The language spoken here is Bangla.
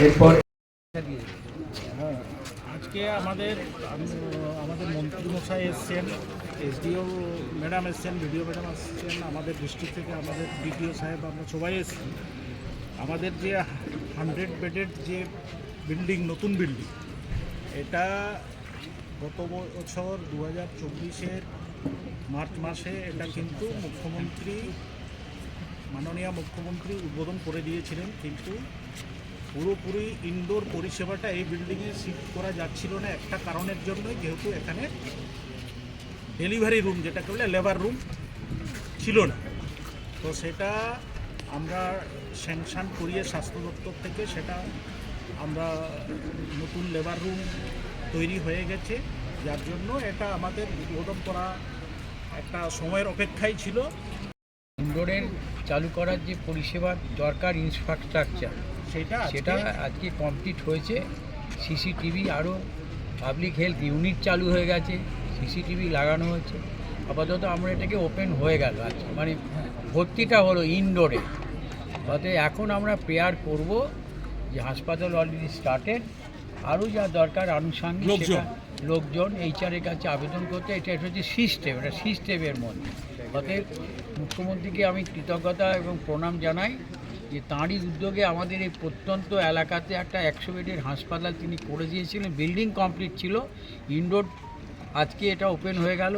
Es por... আজকে আমাদের, আম- আমাদের মন্ত্রী মশাই এসছেন, এসডিও ম্যাডাম এসছেন, বিডিও ম্যাডাম এসছেন আমাদের ডিস্ট্রিক্ট থেকে আমাদের বিডিও সাহেব, আমরা সবাই এসছি। আমাদের যে হান্ড্রেড বেডের যে বিল্ডিং, নতুন বিল্ডিং, এটা গত বছর দু হাজার চব্বিশের মার্চ মাসে এটা কিন্তু মুখ্যমন্ত্রী, মাননীয় মুখ্যমন্ত্রী উদ্বোধন করে দিয়েছিলেন, কিন্তু পুরোপুরি ইনডোর পরিষেবাটা এই বিল্ডিংয়ে শিফট করা যাচ্ছিল না একটা কারণের জন্যই, যেহেতু এখানে ডেলিভারি রুম যেটাকে বলে লেবার রুম ছিল না। তো সেটা আমরা স্যাংশন করিয়ে স্বাস্থ্য দপ্তর থেকে সেটা আমরা নতুন লেবার রুম তৈরি হয়ে গেছে। যার জন্য এটা আমাদের উদ্বোধন করা একটা সময়ের অপেক্ষায় ছিল। ইনডোরের চালু করার যে পরিষেবার দরকার ইনফ্রাস্ট্রাকচার সেটা আজকে- সেটা আজকে কমপ্লিট হয়েছে। সিসিটিভি আরও পাবলিক হেলথ ইউনিট চালু হয়ে গেছে সিসিটিভি লাগানো হয়েছে। আপাতত আমরা এটাকে ওপেন হয়ে গেল আজকে। মানে ভর্তিটা হলো ইনডোরে অতএব এখন আমরা প্রেয়ার করব যে হাসপাতাল অলরেডি স্টার্টেড আরও যা দরকার আনুষঙ্গিক লোকজন। সেটা লোকজন এইচআরের কাছে আবেদন করতে এটা এটা হচ্ছে সিস্টেম এটা সিস্টেমের মধ্যে। অতএব মুখ্যমন্ত্রীকে আমি কৃতজ্ঞতা এবং প্রণাম জানাই। যে তাঁরই উদ্যোগে আমাদের এই প্রত্যন্ত এলাকাতে একটা একশো বেডের হাসপাতাল তিনি করে দিয়েছিলেন। বিল্ডিং কমপ্লিট ছিল, ইনডোর আজকে এটা ওপেন হয়ে গেল।